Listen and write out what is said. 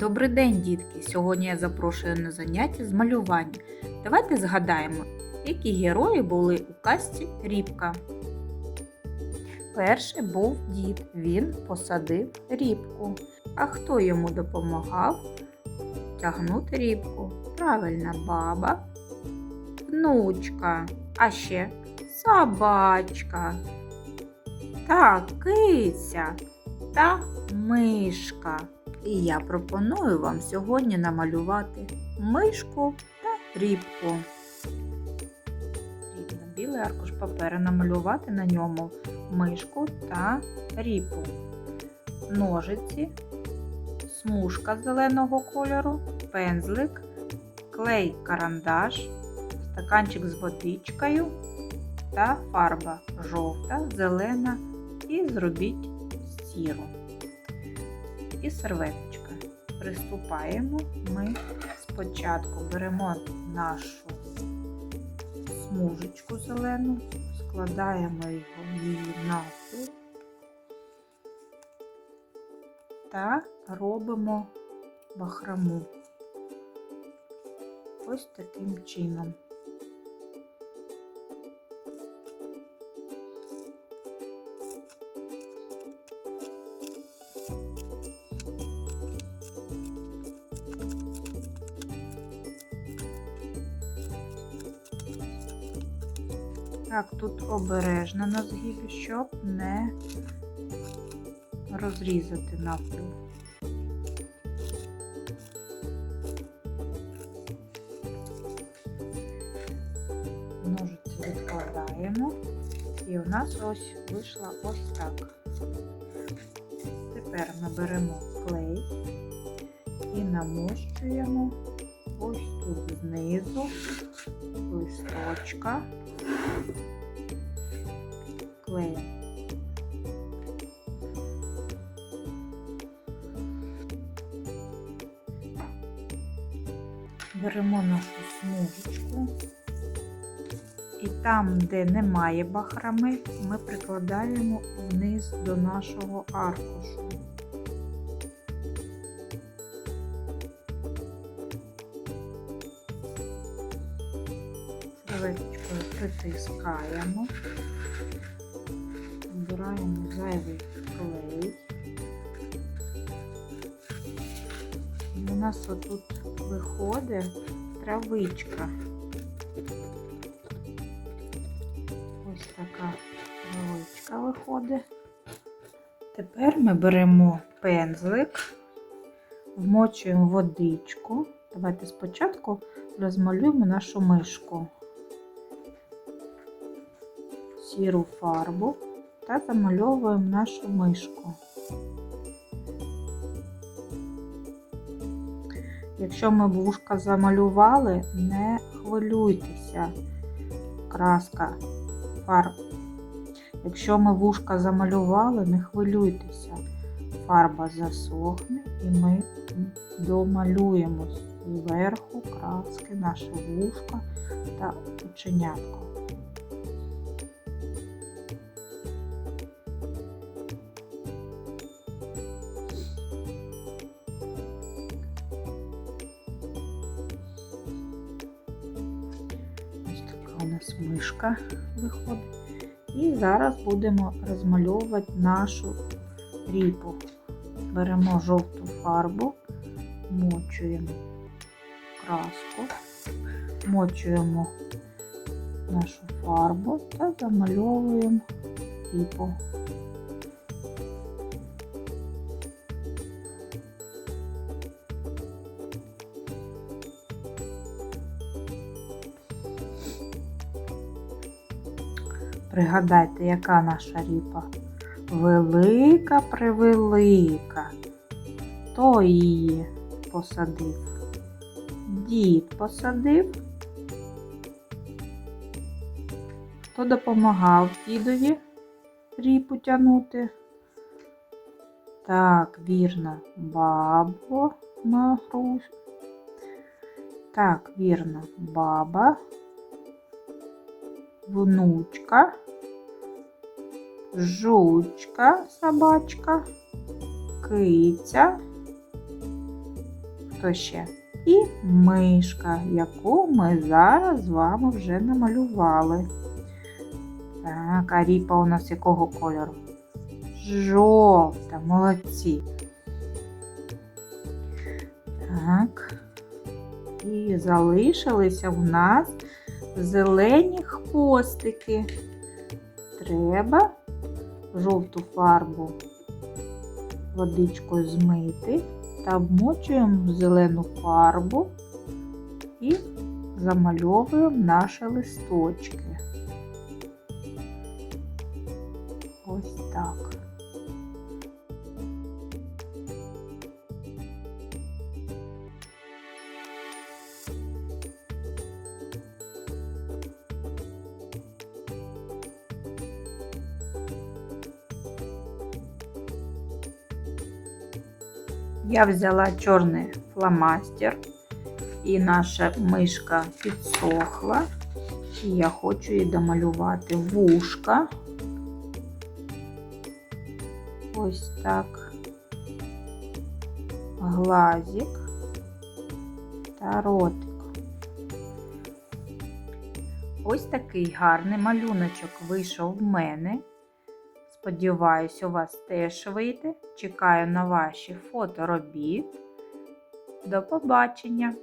Добрий день, дітки! Сьогодні я запрошую на заняття з малювання. Давайте згадаємо, які герої були у казці Рібка. Перший був дід. Він посадив рібку. А хто йому допомагав тягнути рібку? Правильна баба, внучка, а ще собачка та киця та мишка. І я пропоную вам сьогодні намалювати мишку та рібку. Білий аркуш паперу. Намалювати на ньому мишку та рібку. Ножиці, смужка зеленого кольору, пензлик, клей карандаш, стаканчик з водичкою. Та фарба жовта, зелена. І зробіть сіру і серветочка. Приступаємо. Ми спочатку беремо нашу смужечку зелену, складаємо її навпіл та робимо бахрому. Ось таким чином. Так, тут обережно на згибі, щоб не розрізати навпіл. Ножиці відкладаємо, і у нас ось вийшла ось так. Тепер ми беремо клей і намощуємо ось тут знизу листочка клеєм. Беремо нашу смужечку і там, де немає бахрами, ми прикладаємо вниз до нашого аркушу. Серветочкою притискаємо, збираємо зайвий клей. І у нас отут виходить травичка. Ось така травичка виходить. Тепер ми беремо пензлик, вмочуємо водичку. Давайте спочатку розмалюємо нашу мишку, сіру фарбу та замальовуємо нашу мишку. Якщо ми вушка замалювали, не хвилюйтеся, краска фарб. Якщо ми вушка замалювали, не хвилюйтеся, фарба засохне і ми домалюємо зверху краски наше вушка та оченятко. У нас мишка виходить. І зараз будемо розмальовувати нашу ріпу. Беремо жовту фарбу, мочуємо краску, мочуємо нашу фарбу та замальовуємо ріпу. Пригадайте, яка наша ріпа? Велика превелика. Хто її посадив? Дід посадив. Хто допомагав дідові ріпу тягнути? Так, вірно, бабо Марусь. Так, вірно, баба внучка, жучка, собачка, киця Хто ще? І мишка, яку ми зараз з вами вже намалювали. Так, а ріпа у нас якого кольору? Жовта, молодці. Так. І залишилися в нас зелені хвостики. Треба жовту фарбу водичкою змити та обмочуємо в зелену фарбу і замальовуємо наші листочки. Ось так. Я взяла чорний фломастер, і наша мишка підсохла. І я хочу їй домалювати вушка. Ось так. Глазик та ротик. Ось такий гарний малюночок вийшов в мене. Сподіваюсь, у вас теж вийде. Чекаю на ваші фоторобіт. До побачення!